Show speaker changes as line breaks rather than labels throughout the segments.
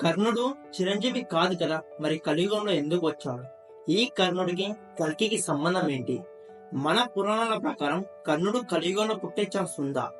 కర్ణుడు చిరంజీవి కాదు కదా మరి కలియుగంలో ఎందుకు వచ్చాడు? ఈ కర్ణుడికి కల్కికి సంబంధం ఏంటి? మన పురాణాల ప్రకారం కర్ణుడు కలియుగంలో పుట్టే ఛాన్స్ ఉందా?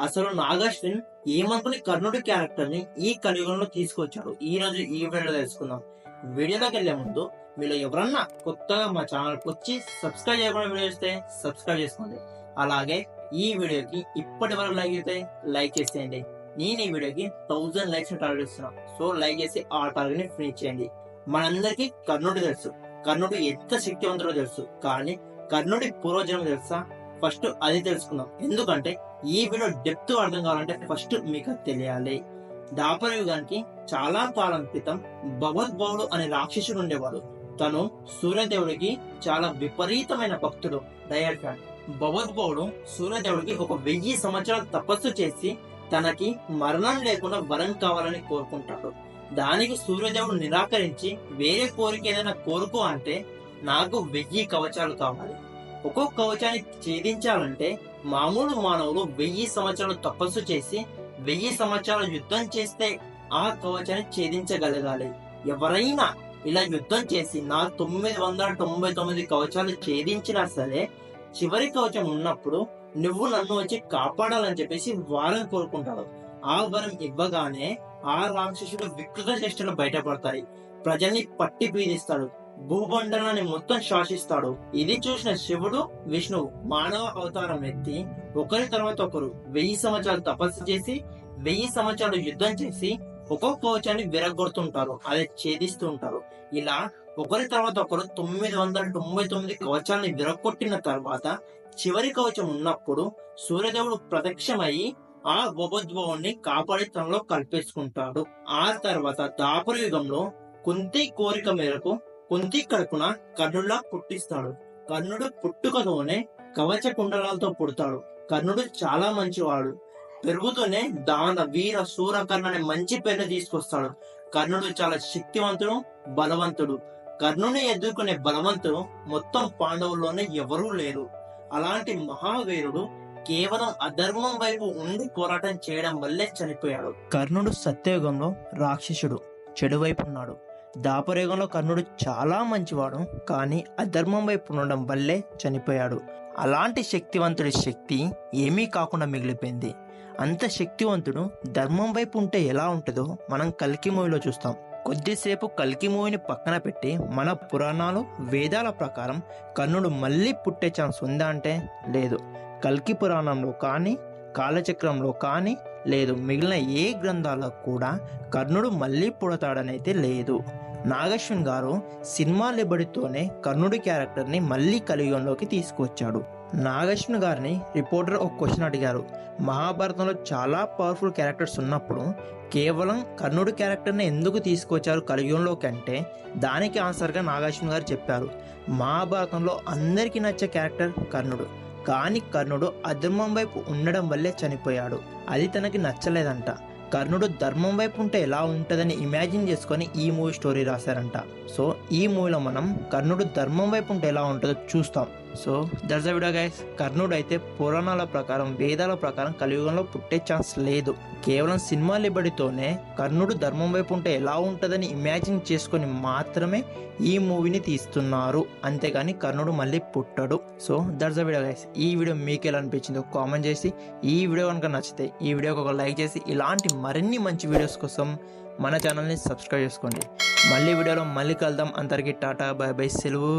అసలు నాగశ్విన్ ఏమనుకుని కర్ణుడి క్యారెక్టర్ని ఈ కలియుగంలో తీసుకొచ్చాడు. ఈ రోజు ఈ వీడియో తెలుసుకుందాం. వీడియోలోకి వెళ్ళే ముందు మీరు ఎవరన్నా కొత్తగా మా ఛానల్ వచ్చి సబ్స్క్రైబ్ చేయకుండా వీడియో చేస్తే సబ్స్క్రైబ్ చేసుకోండి. అలాగే ఈ వీడియోకి ఇప్పటి వరకు లైక్ అయితే లైక్ చేసేయండి. నేను ఈ వీడియోకి థౌజండ్ లైక్స్ టార్గెట్ ఇస్తున్నా సో లైక్ చేసి ఆ టార్గెట్ని ఫినిష్ చేయండి. మనందరికీ కర్ణుడు తెలుసు. కర్ణుడు ఎంత శక్తివంతుడో తెలుసు. కానీ కర్ణుడి పూర్వజనం తెలుసా? ఫస్ట్ అది తెలుసుకుందాం. ఎందుకంటే ఈ వీడియో డెప్త్ అర్థం కావాలంటే ఫస్ట్ మీకు అది తెలియాలి. దాపర యుగానికి చాలా కాలం క్రితం భగవద్భావుడు అనే రాక్షసుడు ఉండేవాడు. తను సూర్యదేవుడికి చాలా విపరీతమైన భక్తుడు. Dyer fan. భగవద్భావుడు సూర్యదేవుడికి ఒక వెయ్యి సంవత్సరాలు తపస్సు చేసి తనకి మరణం లేకుండా వరం కావాలని కోరుకుంటాడు. దానికి సూర్యదేవుడు నిరాకరించి వేరే కోరిక ఏదైనా కోరుకో అంటే నాకు వెయ్యి కవచాలు కావాలి. ఒక్కొక్క కవచాన్ని ఛేదించాలంటే మామూలు మానవులు వెయ్యి సంవత్సరాలు తపస్సు చేసి వెయ్యి సంవత్సరాలు యుద్ధం చేస్తే ఆ కవచాన్ని ఛేదించగలగాలి. ఎవరైనా ఇలా యుద్ధం చేసి నా తొమ్మిది వందల తొంభై తొమ్మిది కవచాలు ఛేదించినా సరే చివరి కవచం ఉన్నప్పుడు నువ్వు నన్ను వచ్చి కాపాడాలని చెప్పేసి వారం కోరుకుంటాడు. ఆ వరం ఇవ్వగానే ఆ రాక్షసుడు వికృత చేష్టలు బయటపడతాయి. ప్రజల్ని పట్టి పీడిస్తాడు. భూమండలాన్ని మొత్తం శాసిస్తాడు. ఇది చూసిన శివుడు విష్ణువు మానవ అవతారం ఎత్తి ఒకరి తర్వాత ఒకరు వెయ్యి సంవత్సరాలు తపస్సు చేసి వెయ్యి సంవత్సరాలు యుద్ధం చేసి ఒక్కొక్క కవచాన్ని విరగొడుతుంటారు అదే ఛేదిస్తూ ఉంటారు ఇలా ఒకరి తర్వాత ఒకరు తొమ్మిది వందల తొంభై తొమ్మిది కవచాన్ని విరగొట్టిన తర్వాత చివరి కవచం ఉన్నప్పుడు సూర్యదేవుడు ప్రత్యక్షమై ఆ ఉపద్భవాన్ని కాపాడి తనలో కల్పేసుకుంటాడు. ఆ తర్వాత దాపర యుగంలో కుంతి కోరిక మేరకు కుంతి కడుపున కర్ణుడిలా పుట్టిస్తాడు. కర్ణుడు పుట్టుకతోనే కవచ కుండలాలతో పుడతాడు. కర్ణుడు చాలా మంచివాడు. పెరుగుతూనే దాన వీర శూర కర్ణ అనే మంచి పేరు తీసుకొస్తాడు. కర్ణుడు చాలా శక్తివంతుడు బలవంతుడు. కర్ణుని ఎదుర్కొనే బలవంతుడు మొత్తం పాండవుల్లోనే ఎవరూ లేరు. అలాంటి మహావీరుడు కేవలం అధర్మం వైపు ఉండి పోరాటం చేయడం వల్లే చనిపోయాడు. కర్ణుడు సత్యయుగంలో రాక్షసుడు చెడు వైపు ఉన్నాడు. దాపరయుగంలో కర్ణుడు చాలా మంచివాడు కానీ అధర్మం వైపు ఉండడం వల్లే చనిపోయాడు. అలాంటి శక్తివంతుడి శక్తి ఏమీ కాకుండా మిగిలిపోయింది. అంత శక్తివంతుడు ధర్మం వైపు ఉంటే ఎలా ఉంటుందో మనం కల్కి మూవీలో చూస్తాం. కొద్దిసేపు కల్కి మూవీని పక్కన పెట్టి మన పురాణాలు వేదాల ప్రకారం కర్ణుడు మళ్ళీ పుట్టే ఛాన్స్ ఉందా అంటే లేదు. కల్కి పురాణంలో కానీ కాలచక్రంలో కానీ లేదు. మిగిలిన ఏ గ్రంథాలకు కూడా కర్ణుడు మళ్ళీ పుడతాడనైతే లేదు. నాగశ్వన్ గారు సినిమా లిబడితోనే కర్ణుడి క్యారెక్టర్ని మళ్ళీ కలియుగంలోకి తీసుకువచ్చాడు. నాగశ్వన్ గారిని రిపోర్టర్ ఒక క్వశ్చన్ అడిగారు. మహాభారతంలో చాలా పవర్ఫుల్ క్యారెక్టర్స్ ఉన్నప్పుడు కేవలం కర్ణుడి క్యారెక్టర్ని ఎందుకు తీసుకొచ్చారు కలియుగంలోకి అంటే దానికి ఆన్సర్గా నాగార్జున గారు చెప్పారు. మహాభారతంలో అందరికీ నచ్చే క్యారెక్టర్ కర్ణుడు. కానీ కర్ణుడు అధర్మం వైపు ఉండడం వల్లే చనిపోయాడు. అది తనకి నచ్చలేదంట. కర్ణుడు ధర్మం వైపు ఉంటే ఎలా ఉంటుందని ఇమాజిన్ చేసుకొని ఈ మూవీ స్టోరీ రాశారంట. సో ఈ మూవీలో మనం కర్ణుడు ధర్మం వైపు ఉంటే ఎలా ఉంటుందో చూస్తాం. సో దట్స్ వీడియో గైస్ కర్ణుడు అయితే పురాణాల ప్రకారం వేదాల ప్రకారం కలియుగంలో పుట్టే ఛాన్స్ లేదు. కేవలం సినిమా లిబడితోనే కర్ణుడు ధర్మం వైపు ఉంటే ఎలా ఉంటుందని ఇమాజిన్ చేసుకొని మాత్రమే ఈ మూవీని తీస్తున్నారు. అంతేగాని కర్ణుడు మళ్ళీ పుట్టడు. సో దట్స్ వీడియో గైస్ ఈ వీడియో మీకు ఎలా అనిపించిందో కామెంట్ చేసి ఈ వీడియో కనుక నచ్చితే ఈ వీడియోకి ఒక లైక్ చేసి ఇలాంటి మరిన్ని మంచి వీడియోస్ కోసం మన ఛానల్ని సబ్స్క్రైబ్ చేసుకోండి. మళ్ళీ వీడియోలో మళ్ళీ కలుద్దాం. అందరికీ టాటా బాయ్ బై సెలవు.